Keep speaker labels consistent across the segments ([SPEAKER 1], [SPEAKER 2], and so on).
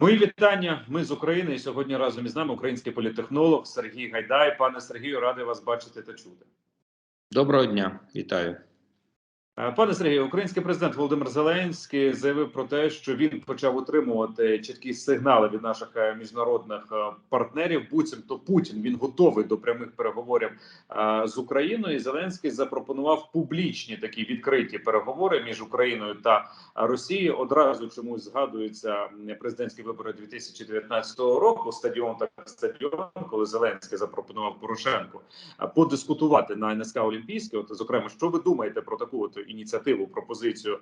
[SPEAKER 1] Мої вітання. Ми з України. І сьогодні разом із нами український політехнолог Сергій Гайдай. Пане Сергію, радий вас бачити та чути.
[SPEAKER 2] Доброго дня, вітаю.
[SPEAKER 1] Е, Пане Сергію, український президент Володимир Зеленський заявив про те, що він почав отримувати чіткі сигнали від наших е, міжнародних е, партнерів. Буцімто Путін він готовий до прямих переговорів з Україною. Зеленський запропонував публічні такі відкриті переговори між Україною та Росією. Одразу чомусь згадуються президентські вибори 2019 року. Стадіон так стадіон, коли Зеленський запропонував Порошенку подискутувати на НСК Олімпійське. От зокрема, що ви думаєте про таку от ініціативу, пропозицію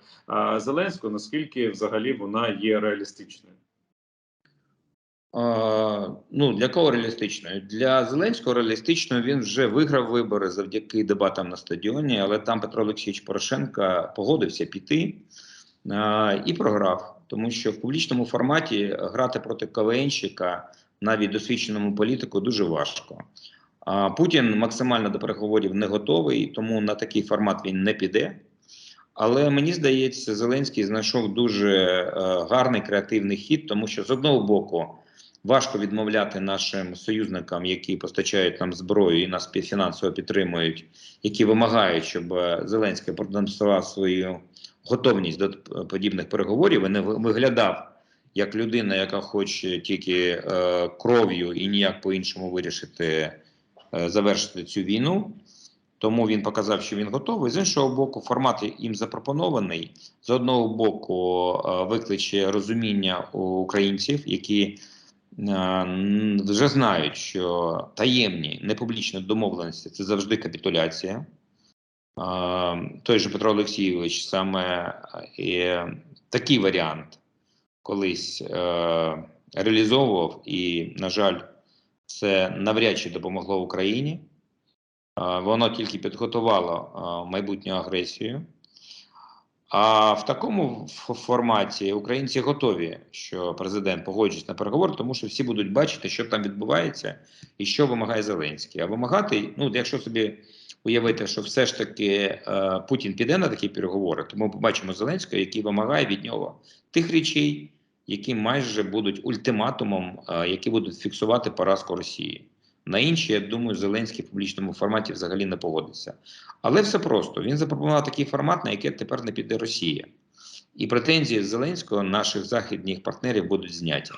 [SPEAKER 1] Зеленського? Наскільки взагалі вона є реалістичною?
[SPEAKER 2] Ну для кого реалістичною? Для Зеленського реалістичною він вже виграв вибори завдяки дебатам на стадіоні, але там Петро Олексійович Порошенко погодився піти і програв, тому що в публічному форматі грати проти КВНщика, навіть досвідченому політику, дуже важко. А Путін максимально до переговорів не готовий, тому на такий формат він не піде. Але мені здається, Зеленський знайшов дуже е, гарний креативний хід, тому що з одного боку важко відмовляти нашим союзникам, які постачають нам зброю і нас фінансово підтримують, які вимагають, щоб е, Зеленський продемонстрував свою готовність до подібних переговорів і не виглядав як людина, яка хоче тільки е, кров'ю і ніяк по-іншому вирішити е, завершити цю війну. Тому він показав, що він готовий. З іншого боку, формат їм запропонований. З одного боку, е, викличе розуміння у українців, які е, вже знають, що таємні непублічні домовленості це завжди капітуляція. Е, Той же Петро Олексійович саме такий варіант колись е, реалізовував, і, на жаль, це навряд чи допомогло Україні. Е, Воно тільки підготувало е, майбутню агресію. А в такому форматі українці готові, що президент погоджується на переговори, тому що всі будуть бачити, що там відбувається і що вимагає Зеленський. А вимагати, ну якщо собі уявити, що все ж таки е, Путін піде на такі переговори, то ми побачимо Зеленського, який вимагає від нього тих речей, які майже будуть ультиматумом, е, які будуть фіксувати поразку Росії. На інші, я думаю, Зеленський в публічному форматі взагалі не погодиться. Але все просто. Він запропонував такий формат, на який тепер не піде Росія. І претензії Зеленського наших західних партнерів будуть зняті.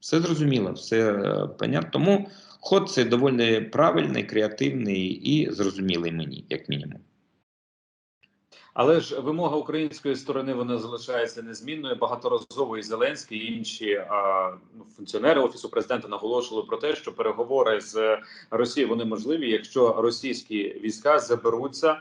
[SPEAKER 2] Все зрозуміло, все е, понятно. Тому ход це доволі правильний, креативний і зрозумілий мені, як мінімум.
[SPEAKER 1] Але ж вимога української сторони вона залишається незмінною. Багаторазово і Зеленський і інші а, ну, функціонери офісу президента наголошували про те, що переговори з Росією вони можливі, якщо російські війська заберуться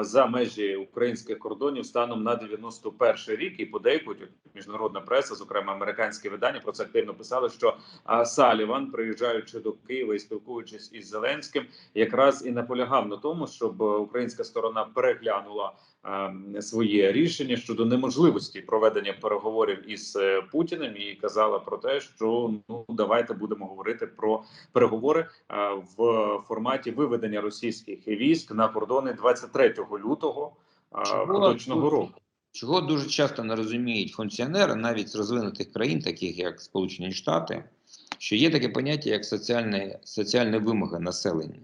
[SPEAKER 1] за межі українських кордонів станом на 91 рік. І подейкують міжнародна преса, зокрема американські видання, про це активно писали. Що Саліван, приїжджаючи до Києва і спілкуючись із Зеленським, якраз і наполягав на тому, щоб українська сторона переглянула своє рішення щодо неможливості проведення переговорів із е, Путіним і казала про те, що ну давайте будемо говорити про переговори в форматі виведення російських військ на кордони 23 лютого поточного року.
[SPEAKER 2] Чого дуже часто не розуміють функціонери, навіть з розвинутих країн, таких як Сполучені Штати, що є таке поняття, як соціальні, соціальні вимоги населення.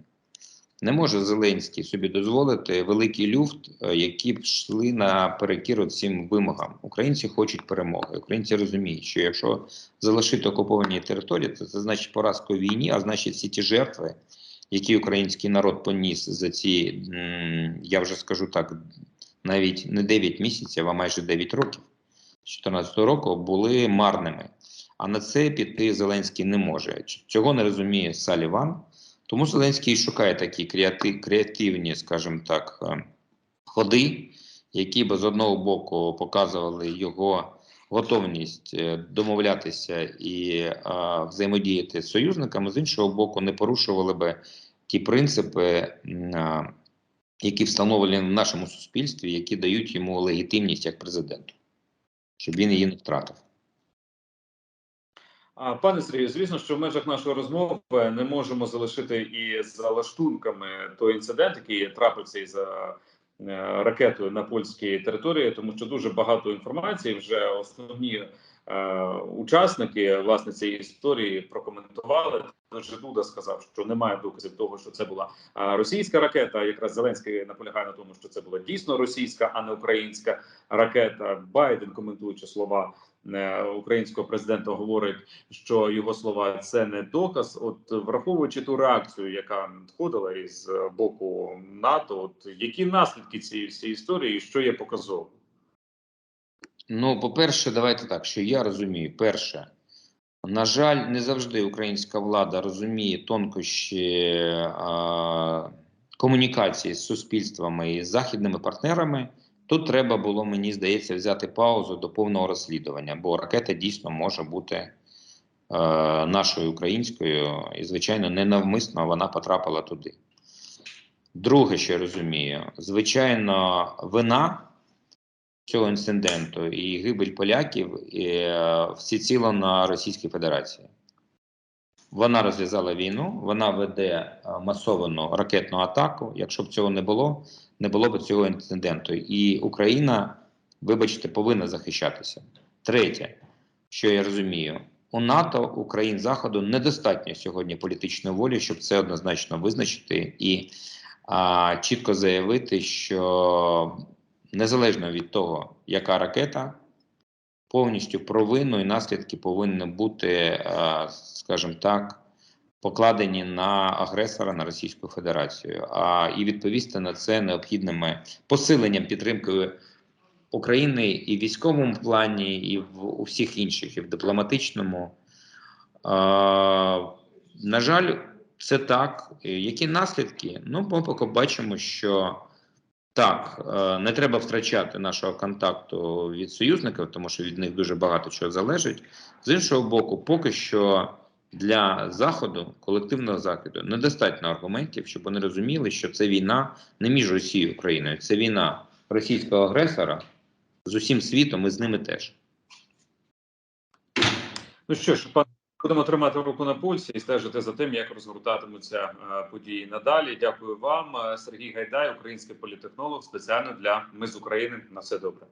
[SPEAKER 2] Не може Зеленський собі дозволити великий люфт, е, які б йшли на перекір цим вимогам. Українці хочуть перемоги. Українці розуміють, що якщо залишити окуповані території, то це значить поразку війні, а значить всі ті жертви, які український народ поніс за ці, я вже скажу так, навіть не 9 місяців, а майже 9 років з 2014 року були марними. А на це піти Зеленський не може. Цього не розуміє Саліван. Тому Зеленський шукає такі креативні, скажімо так, е, ходи, які б з одного боку показували його готовність е, домовлятися і е, взаємодіяти з союзниками, з іншого боку, не порушували би ті принципи, а, які встановлені в нашому суспільстві, які дають йому легітимність як президенту, щоб він її не втратив.
[SPEAKER 1] Пане Сергію, звісно, що в межах нашої розмови не можемо залишити і за лаштунками той інцидент, який трапився із е, ракетою на польській території, тому що дуже багато інформації вже основні е, учасники власне цієї історії прокоментували. Вже Дуда сказав, що немає доказів того, що це була е, російська ракета. Якраз Зеленський наполягає на тому, що це була дійсно російська, а не українська ракета. Байден, коментуючи слова українського президента, говорить, що його слова це не доказ. От враховуючи ту реакцію, яка надходила із е, боку НАТО, от які наслідки цієї всієї історії, і що є показово?
[SPEAKER 2] Ну, по-перше, давайте так, що я розумію. Перше, на жаль, не завжди українська влада розуміє тонкощі а, комунікації з суспільствами і західними партнерами. Тут треба було, мені здається, взяти паузу до повного розслідування, бо ракета дійсно може бути е, нашою українською, і, звичайно, ненавмисно вона потрапила туди. Друге, що я розумію, звичайно, вина цього інциденту і гибель поляків е, всеціло на Російській Федерації. Вона розв'язала війну, вона веде е, масовану ракетну атаку. Якщо б цього не було, не було б цього інциденту. І Україна, вибачте, повинна захищатися. Третє, що я розумію, у НАТО, у Заходу недостатньо сьогодні політичної волі, щоб це однозначно визначити і а, чітко заявити, що незалежно від того, яка ракета, повністю провину і наслідки повинні бути, е, скажімо так, покладені на агресора на Російську Федерацію. А і відповісти на це необхідними посиленням підтримки України і в військовому плані, і в у всіх інших, і в дипломатичному. На жаль, це так. Які наслідки? Ну, ми поки бачимо, що так, е, не треба втрачати нашого контакту від союзників, тому що від них дуже багато чого залежить. З іншого боку, поки що для заходу, колективного заходу, недостатньо аргументів, щоб вони розуміли, що це війна не між Росією і Україною, це війна російського агресора з усім світом і з ними теж.
[SPEAKER 1] Ну що ж, пан будемо тримати руку на пульсі і стежити за тим, як розгортатимуться е, події надалі. Дякую вам, Е, Сергій Гайдай, український політехнолог, спеціально для ми з України. На все добре.